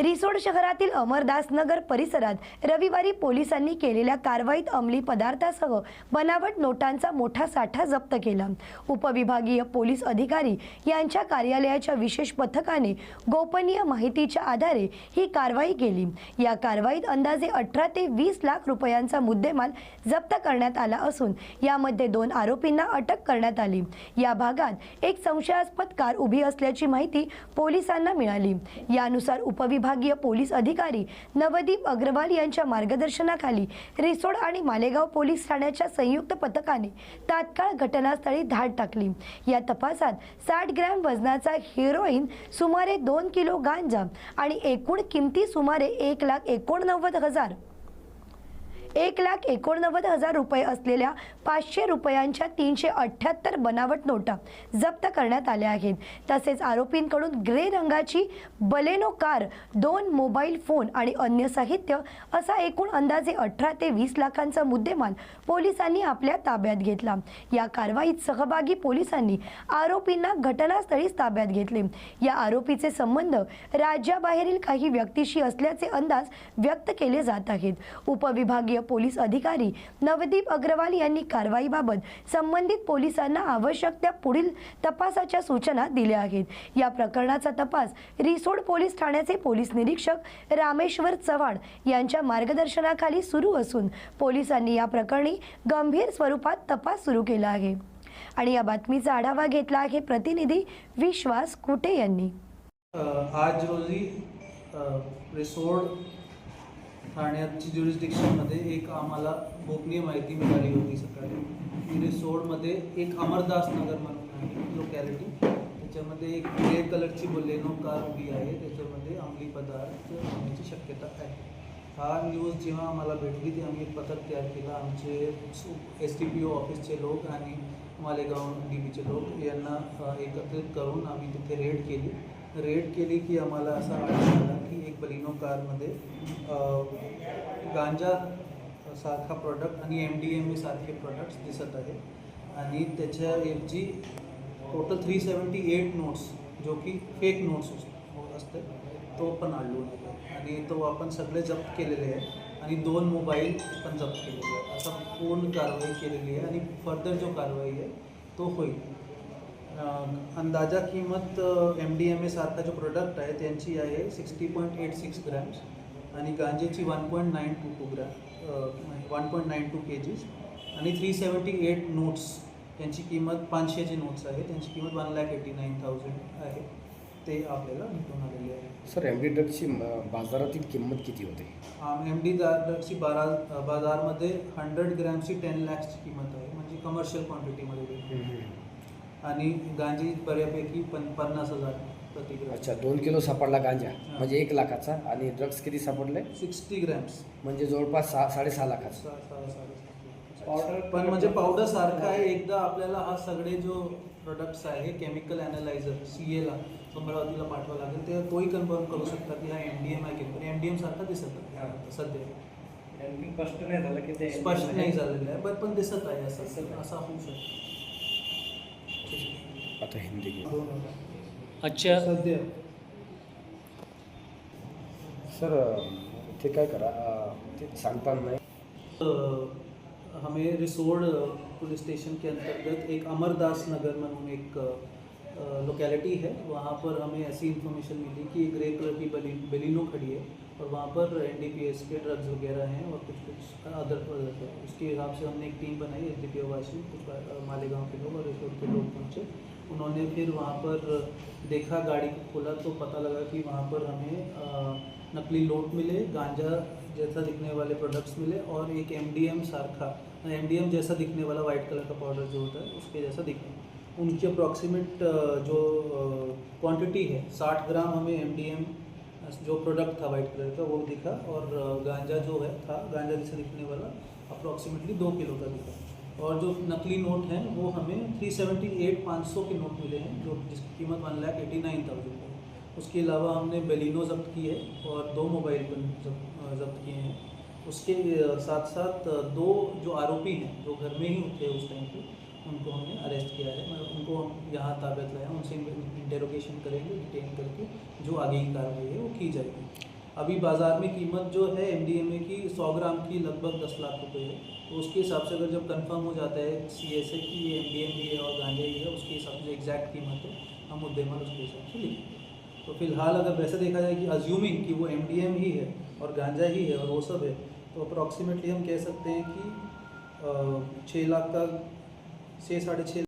रिसोड शहरातील अमरदास नगर परिसरात रविवारी पोलिसांनी केलेल्या कारवाईत अंमली पदार्थासह बनावट नोटांचा मोठा साठा जप्त केला. उपविभागीय पोलीस अधिकारी यांच्या कार्यालयाच्या विशेष पथकाने गोपनीय माहितीच्या आधारे ही कारवाई केली. या कारवाईत अंदाजे अठरा ते वीस लाख रुपयांचा मुद्देमाल जप्त करण्यात आला असून यामध्ये दोन आरोपींना अटक करण्यात आली. या भागात एक संशयास्पद कार उभी असल्याची माहिती पोलिसांना मिळाली. यानुसार विभागीय पोलीस अधिकारी नवदीप अग्रवाल यांच्या मार्गदर्शनाखाली रिसोड आणि मालेगाव पोलीस ठाण्याच्या संयुक्त पथकाने तात्काळ घटनास्थळी धाड टाकली. या तपासात साठ ग्रॅम वजनाचा हिरोईन सुमारे दोन किलो गांजा आणि एकूण किमती सुमारे एक लाख एकोणनव्वद हजार एक लाख एकोणनव्वद हजार रुपये असलेल्या पाचशे रुपयांच्या तीनशे अठ्ठ्याहत्तर बनावट नोटा जप्त करण्यात आल्या आहेत. तसेच आरोपींकडून ग्रे रंगाची बलेनो कार दोन मोबाईल फोन आणि अन्य साहित्य असा एकूण अंदाजे अठरा ते वीस लाखांचा मुद्देमाल पोलिसांनी आपल्या ताब्यात घेतला. या कारवाईत सहभागी पोलिसांनी आरोपींना घटनास्थळीच ताब्यात घेतले. या आरोपीचे संबंध राज्याबाहेरील काही व्यक्तीशी असल्याचे अंदाज व्यक्त केले जात आहेत. उपविभागीय पोलीस अधिकारी नवदीप अग्रवाल यांनी कारवाईबाबत संबंधित पोलिसांना आवश्यक त्या पुढील तपासाच्या सूचना दिल्या आहेत. या प्रकरणाचा तपास रिसोड पोलीस ठाण्याचे पोलीस निरीक्षक रामेश्वर चव्हाण यांच्या मार्गदर्शनाखाली सुरू असून पोलिसांनी या प्रकरणी गंभीर स्वरूपात तपास सुरू केला आहे. आणि या बातमीचा आढावा घेतला आहे प्रतिनिधी विश्वास कुटे यांनी. आज रोजी रिसोड ठाण्याची ज्युरिस्डिक्शनमध्ये एक आम्हाला गोपनीय माहिती मिळाली होती सकाळी. की रिसोडमध्ये एक अमरदास नगर म्हणून आहे लोकॅलिटी त्याच्यामध्ये एक ग्रे कलरची बोलेनो कार उभी आहे त्याच्यामध्ये अंमली पदार्थ होण्याची शक्यता आहे. हा न्यूज जेव्हा आम्हाला भेटली ती आम्ही एक पथक तयार केलं. आमचे एस टी पी ओ ऑफिसचे लोक आणि मालेगाव डी बीचे लोक यांना एकत्रित करून आम्ही तिथे रेड केली. रेड केली की आम्हाला असा आढळून आला की एक बलिनो कारमध्ये गांजा सारखा प्रॉडक्ट आणि एम डी एम ए सारखे प्रॉडक्ट्स दिसत आहे. आणि त्याच्याऐवजी total three seventy eight notes जो की फेक नोट्स असते तो पण आढळून आला. आणि तो आपण सगळे जप्त केलेले आहे. आणि दोन मोबाईल पण जप्त केलेले आहे असा पूर्ण कारवाई केलेली आहे आणि फर्दर जो कारवाई आहे तो होईल. अंदाजा किंमत एम डी एम ए सारखा जो प्रोडक्ट आहे त्यांची आहे sixty point eight six grams आणि गांजेची one point nine two two gram one point nine two K Gs आणि थ्री सेवन्टी एट नोट्स यांची किंमत पाचशेचे नोट्स आहे. त्यांची किंमत one lakh eighty nine thousand आहे. ते आपल्याला भेटून आलेले आहे. सर एम डी ड्रगची बाजारातील किंमत किती होते? एम डी ची बारा बाजारमध्ये हंड्रेड ग्रॅमची टेन लॅक्सची किंमत आहे. म्हणजे कमर्शियल क्वांटिटीमध्ये. आणि गांजी बऱ्यापैकी पन पन्नास हजार प्रति ग्रॅम अच्छा दोन किलो सापडला गांजा. म्हणजे एक लाखाचा. आणि ड्रग्स किती सापडले? Sixty grams. म्हणजे जवळपास सहा साडेसहा लाखाचा. पावडर पण म्हणजे पावडर सारखा आहे. एकदा आपल्याला हा सगळे जो प्रोडक्ट्स आहे केमिकल अनालायझर सी एला अमरावतीला पाठवावं लागेल. ते तोही कन्फर्म करू शकता की हा एम डी एम आहे की पण एम डी एम सारखा दिसत आहे सध्या. स्पष्ट नाही झालं की ते स्पष्ट नाही झालेलं आहे पण पण दिसत आहे असं. असा होऊ शकतो. आता हिंदी घेऊ अच्छा। सध्या। सर ते काय करा ते नाही। हमें रिसोड पुलिस स्टेशन के अंतर्गत एक अमरदास नगर म्हणून एक लोकेलिटी है। वहाँ पर हमें ऐसी इन्फॉर्मेशन मिली कि एक ग्रे कलर की बली बेलिनो खड़ी है। और वहाँ पर एन डी पी एस के ड्रग्स वगैरह हैं और कुछ कुछ अदर उसके हिसाब से हमने एक टीम बनाई एस डी पी ओ वासी कुछ अ, मालेगांव के लोग और रिसोड के लोग पहुँचे। उन्होंने फिर वहाँ पर देखा गाड़ी को खोला तो पता लगा कि वहाँ पर हमें अ, नकली लोट मिले गांजा जैसा दिखने वाले प्रोडक्ट्स मिले और एक एम डी एम सारखा एम डी एम जैसा दिखने वाला वाइट कलर का पाउडर जो होता है उसके जैसा दिखने उनकी अप्रॉक्सीमेट जो क्वांटिटी है साठ ग्राम हमें एम डी एम जो प्रोडक्ट था वाइट कलर का, वो दिखा और गांजा जो है, था, गांजा जैसे दिखने वाला अप्रॉक्सीमेटली दो किलो का दिखा। और जो नकली नोट हैं, वो हमें थ्री सेवेंटी एट पाँच सौ के नोट मिले हैं, जो जिसकी कीमत one lakh eighty nine thousand है। उसके अलावा हमने बेलिनो जब्त की है और दो मोबाइल जब्त किए हैं। उसके साथ साथ दो जो आरोपी हैं, जो घर में ही थे उस टाइम पे उनको हमने अरेस्ट किया है। मतलब उनको हम यहाँ ताबत लाया उनसे इंटेरोगेशन करेंगे डिटेन करके जो आगे की कार्रवाई है, वो की जाएगी। अभी बाज़ार में कीमत जो है एम की 100 ग्राम की लगभग 10 लाख रुपए है। तो उसके हिसाब से अगर जब कंफर्म हो जाता है सी एस ए की, ये एम ही और गांजा ही है, उसके हिसाब से एग्जैक्ट कीमत है, हम मुद्देमाल उसके हिसाब से लिखेंगे। तो फ़िलहाल अगर वैसे देखा जाए कि अज्यूमिंग कि वो एमडीएम ही है और गांजा ही है और वो सब है तो अप्रॉक्सीमेटली हम कह सकते हैं कि छः लाख का छः साढ़े छः